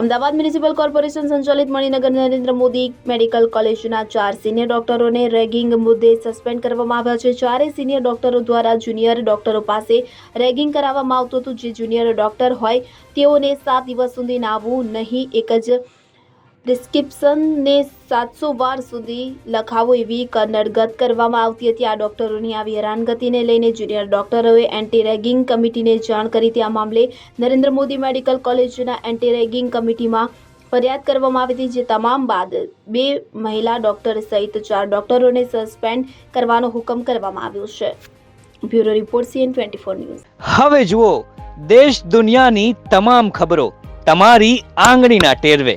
Ahmedabad municipal corporation સંચાલિત Maninagar Narendra Modi medical કોલેજના ચાર સિનિયર ડોક્ટરોને રેગિંગ મુદ્દે સસ્પેન્ડ કરવામાં આવ્યા છે. ચારે સિનિયર ડોક્ટરો દ્વારા જુનિયર ડોક્ટરો પાસે રેગિંગ કરાવવામાં આવતું હતું. જે જુનિયર ડોક્ટર હોય, તેઓને સાત દિવસ સુધી નાવું નહીં, એક જ પ્રિસ્ક્રિપ્શનને સાતસો વાર સુધી લખાવો એવી કનડગત કરવામાં આવતી હતી. આ ડોક્ટરોની આવી હેરાનગતિને લઈને જુનિયર ડોક્ટરોએ એન્ટી રેગિંગ કમિટીને જાણ કરી. હતી આ મામલે નરેન્દ્ર મોદી મેડિકલ કોલેજના એન્ટી રેગિંગ કમિટીમાં ફરિયાદ કરવામાં આવી હતી, જે તમામ બાદ બે મહિલા ડોક્ટર સહિત ચાર ડોક્ટરોને સસ્પેન્ડ કરવાનો હુકમ કરવામાં આવ્યો છે. Bureau report CN twenty four news. હવે જુઓ, દેશ દુનિયાની તમામ ખબરો તમારી આંગળીના ટેરવે.